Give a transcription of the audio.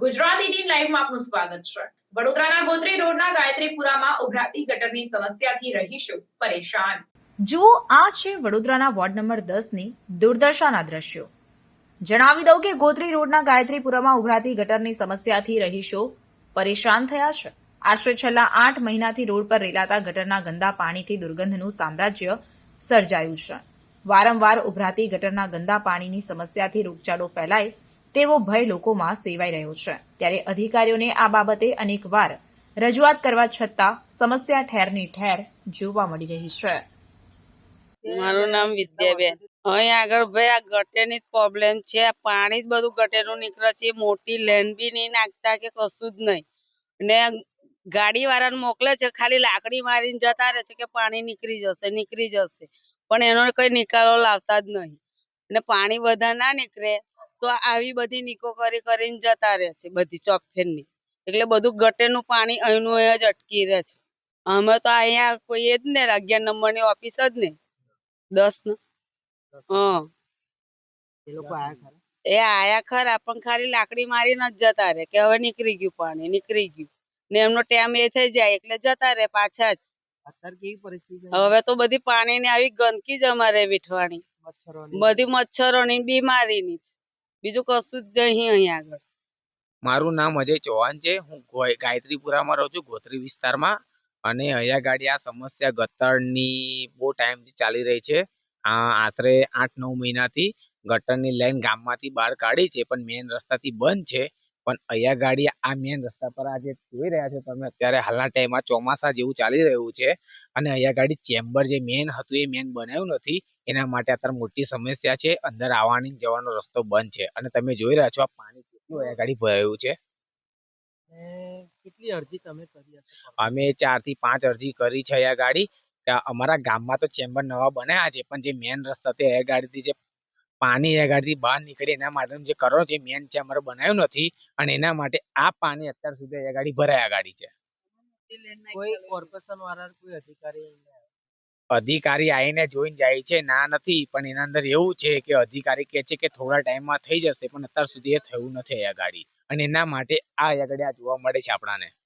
ગુજરાતી લાઈવમાં આપનું સ્વાગત છે. વડોદરાના ગોત્રી રોડના ગાયત્રીપુરામાં ઉભરાતી ગટરની સમસ્યાથી રહીશો પરેશાન. જુઓ, આ છે વડોદરાના વોર્ડ નંબર દસની દુર્દશાના દ્રશ્યો. જણાવી દઉં કે ગોત્રી રોડના ગાયત્રીપુરામાં ઉભરાતી ગટરની સમસ્યાથી રહીશો પરેશાન થયા છે. આશરે છેલ્લા આઠ મહિનાથી રોડ પર રેલાતા ગટરના ગંદા પાણીથી દુર્ગંધનું સામ્રાજ્ય સર્જાયું છે. વારંવાર ઉભરાતી ગટરના ગંદા પાણીની સમસ્યાથી રોગચાળો ફેલાય તેવો ભય લોકોમાં સેવાઈ રહ્યો છે. ત્યારે અધિકારીઓને આ બાબતે અનેકવાર રજૂઆત કરવા છતાં સમસ્યા ઠેરની ઠેર જોવા મળી રહી છે. મારું નામ વિદ્યાબેન. અહીં આગળ ભાઈ, આ ગટેની પ્રોબ્લેમ છે. પાણી જ બધું ગટેનું નીકળે છે. મોટી લેન બી નહીં નાખતા કે કશું જ નહીં. ને ગાડી વાળાને મોકલે છે, ખાલી લાકડી મારીને જતા રહે છે કે પાણી નીકળી જશે નીકળી જશે. પણ એનો કઈ નિકાલો લાવતા જ નહીં. અને પાણી બધા ના નીકળે. તો આવી બધી નીકો કરી કરીને જતા રહે છે બધી ચોકફેરની એટલે બધું ગટેનું પાણી અહીંનું અહીં જ અટકી રહે છે. અમે તો અહીંયા કોઈ એ જ ને અગિયાર નંબરની ઓફિસ જ ને. દસનું હા. એ આયા ખરા? પણ ખાલી લાકડી મારીને જ જતા રહે કે હવે નીકળી ગયું પાણી નીકળી ગયું. ને એમનો ટાઈમ એ થઈ જાય એટલે જતા રહે પાછા જ. હવે તો બધી પાણીની આવી ગંદકી જ અમારે વીઠવાની. બધી મચ્છરોની બીમારીની જ. બીજું કશું જ નહીં અહીં આગળ. મારું નામ અજય ચૌહાણ છે. હું ગોય- ગાયત્રીપુરામાં રહું છું, ગોત્રી વિસ્તારમાં. અને અહીંયા ગાડી આ સમસ્યા ગટરની બહુ ટાઈમથી ચાલી રહી છે. આ આશરે આઠ નવ મહિનાથી ગટરની લાઈન ગામમાંથી બહાર કાઢી છે, પણ મેઇન રસ્તાથી બંધ છે. પણ અહીંયા ગાડી આ મેઇન રસ્તા પર આજે જોઈ રહ્યા છો તમે, અત્યારે હાલના ટાઈમમાં ચોમાસા જેવું ચાલી રહ્યું છે. અને અહીંયા ગાડી ચેમ્બર જે મેઇન હતું એ મેઇન બનાવ્યું નથી. એના માટે અત્યારે મોટી સમસ્યા છે. અંદર આવવાની જવાનો રસ્તો બંધ છે. અને તમે જોઈ રહ્યા છો આ પાણી કેટલું અહીંયા ગાડી ભરાયું છે. કેટલી અરજી તમે કરી અમે ચારથી પાંચ અરજી કરી છે અહીંયા ગાડી. અમારા ગામમાં તો ચેમ્બર નવા બનાવ્યા છે. પણ જે મેન રસ્તા તે અહીંયા ગાડીથી જે પાણી અહીંયા ગાડીથી બહાર નીકળે એના માટે જે કરો છે મેઇન ચેમ્બર બનાવ્યું નથી. અને એના માટે આ પાણી અત્યાર સુધી અહીંયા ગાડી ભરાયા ગાડી છે. કોઈ કોર્પોરેશન વાળા કોઈ અધિકારી અધિકારી આવીને જોઈને જાય છે, ના નથી, પણ એના અંદર એવું છે કે અધિકારી કહે છે કે થોડા ટાઈમમાં થઈ જશે, પણ અત્યાર સુધી એ થયું નથી અહીંયા ગાડી. અને એના માટે આ અહીંયા ગાડી જોવા મળે છે આપણાને.